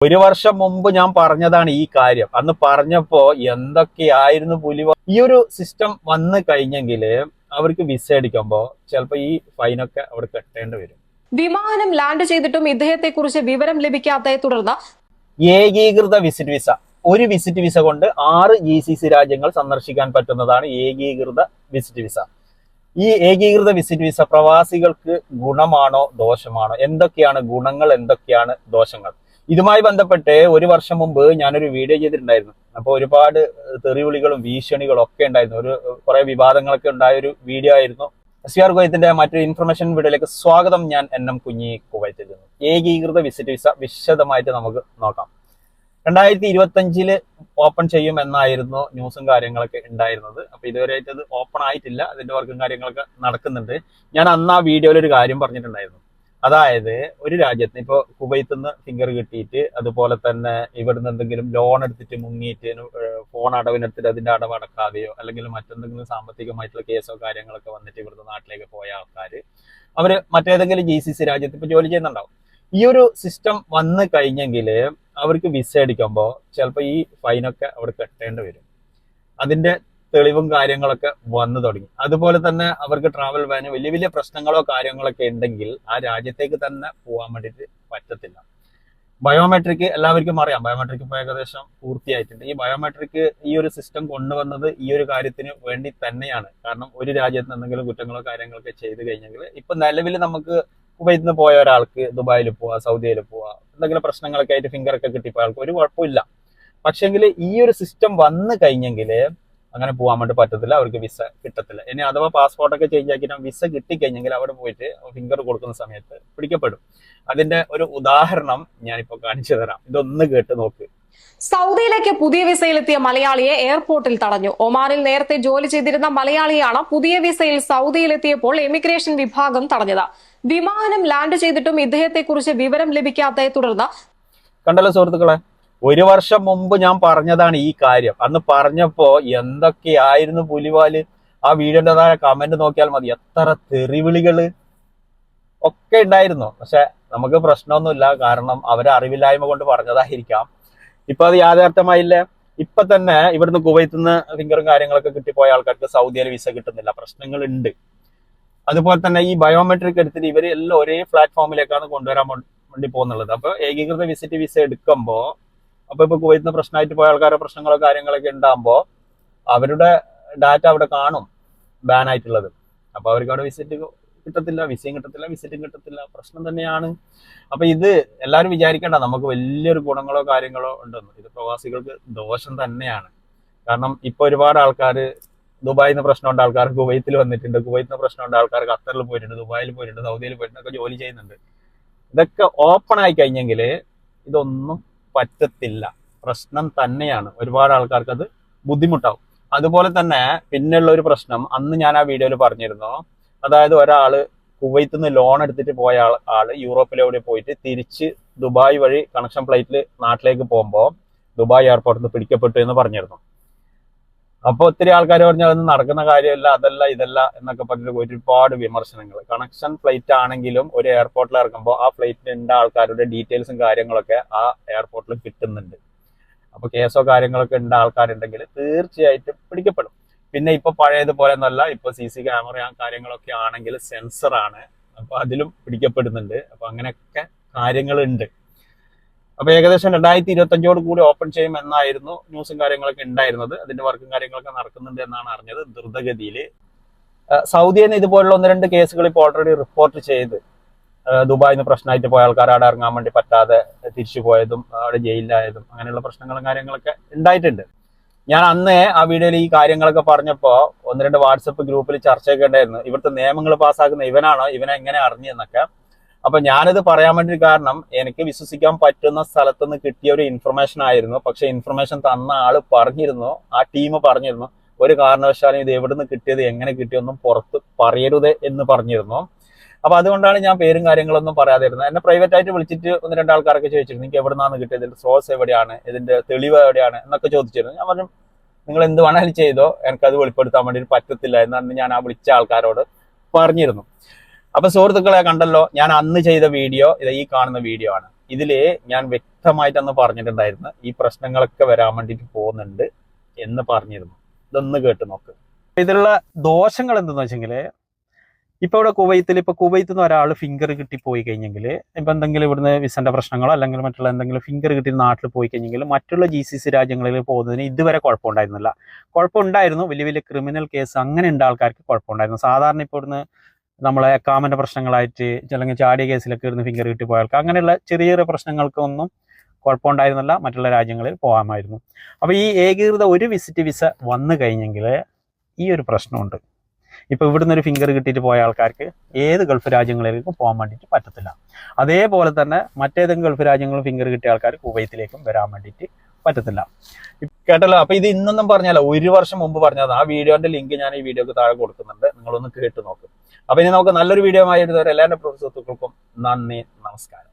ഒരു വർഷം മുമ്പ് ഞാൻ പറഞ്ഞതാണ് ഈ കാര്യം. അന്ന് പറഞ്ഞപ്പോ എന്തൊക്കെയായിരുന്നു പുലി ഈ ഒരു സിസ്റ്റം വന്നു കഴിഞ്ഞെങ്കിൽ അവർക്ക് വിസ അടിക്കുമ്പോ ചിലപ്പോ ഈ ഫൈനൊക്കെ അവിടെ കെട്ടേണ്ടി വരും. വിമാനം ലാൻഡ് ചെയ്തിട്ടും ഇദ്ദേഹത്തെ കുറിച്ച് വിവരം ലഭിക്കാത്തതെ തുടർന്ന് ഏകീകൃത വിസിറ്റ് വിസ ഒരു വിസിറ്റ് വിസ കൊണ്ട് ആറ് ജി സി സി രാജ്യങ്ങൾ സന്ദർശിക്കാൻ പറ്റുന്നതാണ് ഏകീകൃത വിസിറ്റ് വിസ ഈ ഏകീകൃത വിസിറ്റ് വിസ പ്രവാസികൾക്ക് ഗുണമാണോ ദോഷമാണോ? എന്തൊക്കെയാണ് ഗുണങ്ങൾ? എന്തൊക്കെയാണ് ദോഷങ്ങൾ? ഇതുമായി ബന്ധപ്പെട്ട് ഒരു വർഷം മുമ്പ് ഞാനൊരു വീഡിയോ ചെയ്തിട്ടുണ്ടായിരുന്നു. അപ്പോൾ ഒരുപാട് തെറിവിളികളും ഭീഷണികളും ഒക്കെ ഉണ്ടായിരുന്നു. ഒരു കുറെ വിവാദങ്ങളൊക്കെ ഉണ്ടായ ഒരു വീഡിയോ ആയിരുന്നു. എസ് ആർ കുവൈത്തിന്റെ മറ്റൊരു ഇൻഫർമേഷൻ വീഡിയോയിലേക്ക് സ്വാഗതം. ഞാൻ എൻ എം കുഞ്ഞി കുവൈത്തിൽ നിന്ന്. ഏകീകൃത വിസിറ്റ് വിസ വിശദമായിട്ട് നമുക്ക് നോക്കാം. രണ്ടായിരത്തി ഇരുപത്തി അഞ്ചിൽ ഓപ്പൺ ചെയ്യും എന്നായിരുന്നു ന്യൂസും കാര്യങ്ങളൊക്കെ ഉണ്ടായിരുന്നത്. അപ്പൊ ഇതുവരെയായിട്ട് അത് ഓപ്പൺ ആയിട്ടില്ല. അതിന്റെ വർക്കും കാര്യങ്ങളൊക്കെ നടക്കുന്നുണ്ട്. ഞാൻ അന്ന് ആ വീഡിയോയിൽ ഒരു കാര്യം പറഞ്ഞിട്ടുണ്ടായിരുന്നു. അതായത് ഒരു രാജ്യത്ത് ഇപ്പോൾ കുവൈത്ത് നിന്ന് ഫിംഗർ കിട്ടിയിട്ട് അതുപോലെ തന്നെ ഇവിടുന്ന് എന്തെങ്കിലും ലോൺ എടുത്തിട്ട് മുങ്ങിയിട്ട് ഫോൺ അടവിനെടുത്തിട്ട് അതിന്റെ അടവ് അടക്കാതെയോ അല്ലെങ്കിൽ മറ്റെന്തെങ്കിലും സാമ്പത്തികമായിട്ടുള്ള കേസോ കാര്യങ്ങളൊക്കെ വന്നിട്ട് ഇവിടുന്ന് നാട്ടിലേക്ക് പോയ ആൾക്കാർ അവർ മറ്റേതെങ്കിലും ജി സി സി രാജ്യത്ത് ഇപ്പൊ ജോലി ചെയ്യുന്നുണ്ടാവും. ഈ ഒരു സിസ്റ്റം വന്നു കഴിഞ്ഞെങ്കിൽ അവർക്ക് വിസ അടിക്കുമ്പോൾ ചിലപ്പോൾ ഈ ഫൈനൊക്കെ അവിടെ കെട്ടേണ്ടി വരും. അതിന്റെ തെളിവും കാര്യങ്ങളൊക്കെ വന്നു തുടങ്ങി. അതുപോലെ തന്നെ അവർക്ക് ട്രാവൽ ബാന് വലിയ വലിയ പ്രശ്നങ്ങളോ കാര്യങ്ങളൊക്കെ ഉണ്ടെങ്കിൽ ആ രാജ്യത്തേക്ക് തന്നെ പോകാൻ വേണ്ടിയിട്ട് പറ്റത്തില്ല. ബയോമെട്രിക് എല്ലാവർക്കും അറിയാം. ബയോമെട്രിക് ഇപ്പോൾ ഏകദേശം പൂർത്തിയായിട്ടുണ്ട്. ഈ ബയോമെട്രിക് ഈ ഒരു സിസ്റ്റം കൊണ്ടുവന്നത് ഈ ഒരു കാര്യത്തിന് വേണ്ടി തന്നെയാണ്. കാരണം ഒരു രാജ്യത്ത് എന്തെങ്കിലും കുറ്റങ്ങളോ കാര്യങ്ങളൊക്കെ ചെയ്തു കഴിഞ്ഞെങ്കിൽ ഇപ്പൊ നിലവിൽ നമുക്ക് കുവൈത്തിൽ നിന്ന് പോയ ഒരാൾക്ക് ദുബായിൽ പോവാ സൗദിയിൽ പോവാ എന്തെങ്കിലും പ്രശ്നങ്ങളൊക്കെ ആയിട്ട് ഫിംഗർ ഒക്കെ കിട്ടിപ്പോയ ആൾക്ക് ഒരു കുഴപ്പമില്ല. പക്ഷെങ്കിൽ ഈ ഒരു സിസ്റ്റം വന്നു കഴിഞ്ഞെങ്കിൽ അങ്ങനെ പോകാൻ വേണ്ടി പറ്റത്തില്ല അവർക്ക് വിസ കിട്ടത്തില്ല. ഇനി അഥവാ പാസ്പോർട്ടൊക്കെ ചേഞ്ച് ആക്കിയിട്ട് വിസ കിട്ടിക്കഴിഞ്ഞെങ്കിൽ അവിടെ പോയിട്ട് ഫിംഗർ കൊടുക്കുന്ന സമയത്ത് പിടിക്കപ്പെടും. അതിന്റെ ഒരു ഉദാഹരണം ഞാനിപ്പോൾ കാണിച്ചു തരാം. ഇതൊന്ന് കേട്ട് നോക്ക്. സൗദിയിലേക്ക് പുതിയ വിസയിലെത്തിയ മലയാളിയെ എയർപോർട്ടിൽ തടഞ്ഞു. ഒമാനിൽ നേരത്തെ ജോലി ചെയ്തിരുന്ന മലയാളിയാണ് പുതിയ വിസയിൽ സൗദിയിലെത്തിയപ്പോൾ എമിഗ്രേഷൻ വിഭാഗം തടഞ്ഞത്. വിമാനം ലാൻഡ് ചെയ്തിട്ടും ഇദ്ദേഹത്തെക്കുറിച്ച് വിവരം ലഭിക്കാത്തതെ തുടർന്ന് കണ്ടല്ലോ സുഹൃത്തുക്കളെ ഒരു വർഷം മുമ്പ് ഞാൻ പറഞ്ഞതാണ് ഈ കാര്യം. അന്ന് പറഞ്ഞപ്പോ എന്തൊക്കെയായിരുന്നു പുലിവാൽ? ആ വീഡിയോന്റെ താഴെ കമന്റ് നോക്കിയാൽ മതി. എത്ര തെറിവിളികൾ ഒക്കെ ഉണ്ടായിരുന്നു. പക്ഷെ നമുക്ക് പ്രശ്നമൊന്നുമില്ല. കാരണം അവരെ അറിവില്ലായ്മ കൊണ്ട് പറഞ്ഞതായിരിക്കാം. ഇപ്പൊ അത് യാഥാർത്ഥ്യമായില്ലേ. ഇപ്പൊ തന്നെ ഇവിടുന്ന് കുവൈത്ത് നിന്ന് ഫിംഗറും കാര്യങ്ങളൊക്കെ കിട്ടിപ്പോയ ആൾക്കാർക്ക് സൗദിയിൽ വിസ കിട്ടുന്നില്ല. പ്രശ്നങ്ങൾ ഉണ്ട് അതുപോലെ തന്നെ ഈ ബയോമെട്രിക് എടുത്തിട്ട് ഇവർ എല്ലാം ഒരേ പ്ലാറ്റ്ഫോമിലേക്കാണ് കൊണ്ടുവരാൻ വേണ്ടി പോകുന്നുള്ളത്. അപ്പൊ ഏകീകൃത വിസിറ്റ് വിസ എടുക്കുമ്പോ അപ്പൊ ഇപ്പൊ കുവൈത്ത് നിന്ന് പ്രശ്നമായിട്ട് പോയ ആൾക്കാരുടെ പ്രശ്നങ്ങളോ കാര്യങ്ങളൊക്കെ ഉണ്ടാകുമ്പോ അവരുടെ ഡാറ്റ അവിടെ കാണും ബാൻ ആയിട്ടുള്ളത്. അപ്പൊ അവർക്ക് അവിടെ വിസിറ്റ് കിട്ടത്തില്ല വിസയും കിട്ടത്തില്ല വിസിറ്റും കിട്ടത്തില്ല പ്രശ്നം തന്നെയാണ്. അപ്പൊ ഇത് എല്ലാവരും വിചാരിക്കേണ്ട നമുക്ക് വലിയൊരു ഗുണങ്ങളോ കാര്യങ്ങളോ ഉണ്ടെന്ന്. ഇത് പ്രവാസികൾക്ക് ദോഷം തന്നെയാണ്. കാരണം ഇപ്പൊ ഒരുപാട് ആൾക്കാർ ദുബായിൽ നിന്ന് പ്രശ്നമുണ്ട് ആൾക്കാർ കുവൈത്തിൽ വന്നിട്ടുണ്ട് കുവൈത്തിൽ നിന്ന് പ്രശ്നമുണ്ട് ആൾക്കാർ ഖത്തറിൽ പോയിട്ടുണ്ട് ദുബായിൽ പോയിട്ടുണ്ട് സൗദിയിൽ പോയിട്ടുണ്ട് ഒക്കെ ജോലി ചെയ്യുന്നുണ്ട്. ഇതൊക്കെ ഓപ്പൺ ആയി കഴിഞ്ഞെങ്കിൽ ഇതൊന്നും പറ്റത്തില്ല. പ്രശ്നം തന്നെയാണ്. ഒരുപാട് ആൾക്കാർക്ക് അത് ബുദ്ധിമുട്ടാവും. അതുപോലെ തന്നെ പിന്നെയുള്ള ഒരു പ്രശ്നം അന്ന് ഞാൻ ആ വീഡിയോയിൽ പറഞ്ഞിരുന്നു. അതായത് ഒരാൾ കുവൈത്ത് നിന്ന് ലോൺ എടുത്തിട്ട് പോയ ആൾ ആൾ യൂറോപ്പിലെവിടെ പോയിട്ട് തിരിച്ച് ദുബായ് വഴി കണക്ഷൻ ഫ്ലൈറ്റിൽ നാട്ടിലേക്ക് പോകുമ്പോൾ ദുബായ് എയർപോർട്ടിൽ നിന്ന് പിടിക്കപ്പെട്ടു എന്ന് പറഞ്ഞിരുന്നു. അപ്പൊ ഒത്തിരി ആൾക്കാർ പറഞ്ഞു അതൊന്നും നടക്കുന്ന കാര്യമല്ല അതല്ല ഇതല്ല എന്നൊക്കെ പറഞ്ഞിട്ട് ഒരുപാട് വിമർശനങ്ങൾ കണക്ഷൻ ഫ്ലൈറ്റ് ആണെങ്കിലും ഒരു എയർപോർട്ടിൽ ഇറങ്ങുമ്പോൾ ആ ഫ്ലൈറ്റിൽ ഉണ്ട് ആൾക്കാരുടെ ഡീറ്റെയിൽസും കാര്യങ്ങളൊക്കെ ആ എയർപോർട്ടിൽ കിട്ടുന്നുണ്ട്. അപ്പൊ കേസോ കാര്യങ്ങളൊക്കെ ഉണ്ട് ആൾക്കാരുണ്ടെങ്കിൽ തീർച്ചയായിട്ടും പിടിക്കപ്പെടും. പിന്നെ ഇപ്പൊ പഴയതുപോലെ ഒന്നല്ല ഇപ്പൊ സി സി ക്യാമറ കാര്യങ്ങളൊക്കെ ആണെങ്കിൽ സെൻസർ ആണ് അപ്പൊ അതിലും പിടിക്കപ്പെടുന്നുണ്ട്. അപ്പൊ അങ്ങനെയൊക്കെ കാര്യങ്ങളുണ്ട്. അപ്പൊ ഏകദേശം രണ്ടായിരത്തി ഇരുപത്തി അഞ്ചോട് കൂടി ഓപ്പൺ ചെയ്യും എന്നായിരുന്നു ന്യൂസും കാര്യങ്ങളൊക്കെ ഉണ്ടായിരുന്നത്. അതിന്റെ വർക്കും കാര്യങ്ങളൊക്കെ നടക്കുന്നുണ്ട് എന്നാണ് അറിഞ്ഞത് ദ്രുതഗതിയിൽ. സൗദിയിൽ നിന്ന് ഇതുപോലുള്ള ഒന്ന് രണ്ട് കേസുകൾ ഇപ്പോൾ ഓൾറെഡി റിപ്പോർട്ട് ചെയ്ത് ദുബായിൽ നിന്ന് പ്രശ്നമായിട്ട് പോയ ആൾക്കാർ അവിടെ ഇറങ്ങാൻ വേണ്ടി പറ്റാതെ തിരിച്ചു പോയതും അവിടെ ജയിലിലായതും അങ്ങനെയുള്ള പ്രശ്നങ്ങളും കാര്യങ്ങളൊക്കെ ഉണ്ടായിട്ടുണ്ട്. ഞാൻ അന്ന് ആ വീഡിയോയിൽ ഈ കാര്യങ്ങളൊക്കെ പറഞ്ഞപ്പോൾ ഒന്ന് രണ്ട് വാട്സപ്പ് ഗ്രൂപ്പിൽ ചർച്ചയൊക്കെ ഉണ്ടായിരുന്നു. ഇവിടുത്തെ നിയമങ്ങൾ പാസ്സാക്കുന്ന ഇവനാണോ ഇവനെ എങ്ങനെ അറിഞ്ഞെന്നൊക്കെ അപ്പൊ ഞാനിത് പറയാൻ വേണ്ടി കാരണം എനിക്ക് വിശ്വസിക്കാൻ പറ്റുന്ന സ്ഥലത്ത് നിന്ന് കിട്ടിയ ഒരു ഇൻഫർമേഷൻ ആയിരുന്നു. പക്ഷെ ഇൻഫർമേഷൻ തന്ന ആൾ പറഞ്ഞിരുന്നു ആ ടീം പറഞ്ഞിരുന്നു ഒരു കാരണവശാലും ഇത് എവിടെ നിന്ന് കിട്ടിയത് എങ്ങനെ കിട്ടിയൊന്നും പുറത്ത് പറയരുത് എന്ന് പറഞ്ഞിരുന്നു. അപ്പൊ അതുകൊണ്ടാണ് ഞാൻ പേരും കാര്യങ്ങളൊന്നും പറയാതിരുന്നത്. എന്നെ പ്രൈവറ്റ് ആയിട്ട് വിളിച്ചിട്ട് ഒന്ന് രണ്ടാൾക്കാരൊക്കെ ചോദിച്ചിരുന്നു നിങ്ങൾക്ക് എവിടെ നിന്നാണ് കിട്ടിയത്? ഇതിന്റെ സോഴ്സ് എവിടെയാണ്? ഇതിന്റെ തെളിവ് എവിടെയാണ്? എന്നൊക്കെ ചോദിച്ചിരുന്നു. ഞാൻ പറഞ്ഞു നിങ്ങൾ എന്ത് വേണമെങ്കിലും ചെയ്തോ? എനിക്കത് വെളിപ്പെടുത്താൻ വേണ്ടി പറ്റത്തില്ല എന്നാണ് ഞാൻ ആ വിളിച്ച ആൾക്കാരോട് പറഞ്ഞിരുന്നു. അപ്പൊ സുഹൃത്തുക്കളെ കണ്ടല്ലോ ഞാൻ അന്ന് ചെയ്ത വീഡിയോ ഇത് ഈ കാണുന്ന വീഡിയോ ആണ്. ഇതിൽ ഞാൻ വ്യക്തമായിട്ട് അന്ന് പറഞ്ഞിട്ടുണ്ടായിരുന്നു ഈ പ്രശ്നങ്ങളൊക്കെ വരാൻ വേണ്ടിയിട്ട് പോകുന്നുണ്ട് എന്ന് പറഞ്ഞിരുന്നു. ഇതൊന്ന് കേട്ട് നോക്ക്. ഇതിലുള്ള ദോഷങ്ങൾ എന്തെന്ന് വെച്ചെങ്കിൽ ഇപ്പൊ ഇവിടെ കുവൈത്തിൽ ഇപ്പൊ കുവൈത്തിൽ നിന്ന് ഒരാൾ ഫിംഗർ കിട്ടി പോയി കഴിഞ്ഞെങ്കിൽ ഇപ്പൊ എന്തെങ്കിലും ഇവിടുന്ന് വിസന്റെ പ്രശ്നങ്ങളോ അല്ലെങ്കിൽ മറ്റുള്ള എന്തെങ്കിലും ഫിംഗർ കിട്ടി നാട്ടിൽ പോയി കഴിഞ്ഞെങ്കിൽ മറ്റുള്ള ജി സി സി രാജ്യങ്ങളിൽ പോകുന്നതിന് ഇതുവരെ കുഴപ്പമുണ്ടായിരുന്നില്ല. കുഴപ്പമുണ്ടായിരുന്നു വലിയ വലിയ ക്രിമിനൽ കേസ് അങ്ങനെ ആൾക്കാർക്ക് കുഴപ്പമുണ്ടായിരുന്നു. സാധാരണ ഇപ്പോൾ ഇവിടുന്ന് നമ്മളെ കാമന്റെ പ്രശ്നങ്ങളായിട്ട് അല്ലെങ്കിൽ ചാടിയ കേസിലൊക്കെ ഇരുന്ന് ഫിംഗർ കിട്ടി ആൾക്ക് അങ്ങനെയുള്ള ചെറിയ ചെറിയ പ്രശ്നങ്ങൾക്കൊന്നും കുഴപ്പമുണ്ടായിരുന്നില്ല. മറ്റുള്ള രാജ്യങ്ങളിൽ പോകാമായിരുന്നു. അപ്പോൾ ഈ ഏകീകൃത ഒരു വിസിറ്റ് വിസ വന്നു കഴിഞ്ഞെങ്കിൽ ഈ ഒരു പ്രശ്നമുണ്ട്. ഇപ്പൊ ഇവിടുന്ന് ഒരു ഫിംഗർ കിട്ടിയിട്ട് പോയ ആൾക്കാർക്ക് ഏത് ഗൾഫ് രാജ്യങ്ങളിലേക്കും പോകാൻ വേണ്ടിയിട്ട് പറ്റത്തില്ല. അതേപോലെ തന്നെ മറ്റേതെങ്കിലും ഗൾഫ് രാജ്യങ്ങളും ഫിംഗർ കിട്ടിയ ആൾക്കാർ കുവൈത്തിലേക്കും വരാൻ വേണ്ടിയിട്ട് പറ്റത്തില്ല. കേട്ടല്ലോ? അപ്പൊ ഇത് ഇന്നൊന്നും പറഞ്ഞാലോ ഒരു വർഷം മുമ്പ് പറഞ്ഞത് ആ വീഡിയോന്റെ ലിങ്ക് ഞാൻ ഈ വീഡിയോക്ക് താഴെ കൊടുക്കുന്നുണ്ട്. നിങ്ങളൊന്ന് കേട്ട് നോക്കും. അപ്പൊ ഇനി നമുക്ക് നല്ലൊരു വീഡിയോ ആയിട്ട് എല്ലാവരുടെ പ്രൊഫസർ സുഹൃത്തുക്കൾക്കും നന്ദി നമസ്കാരം.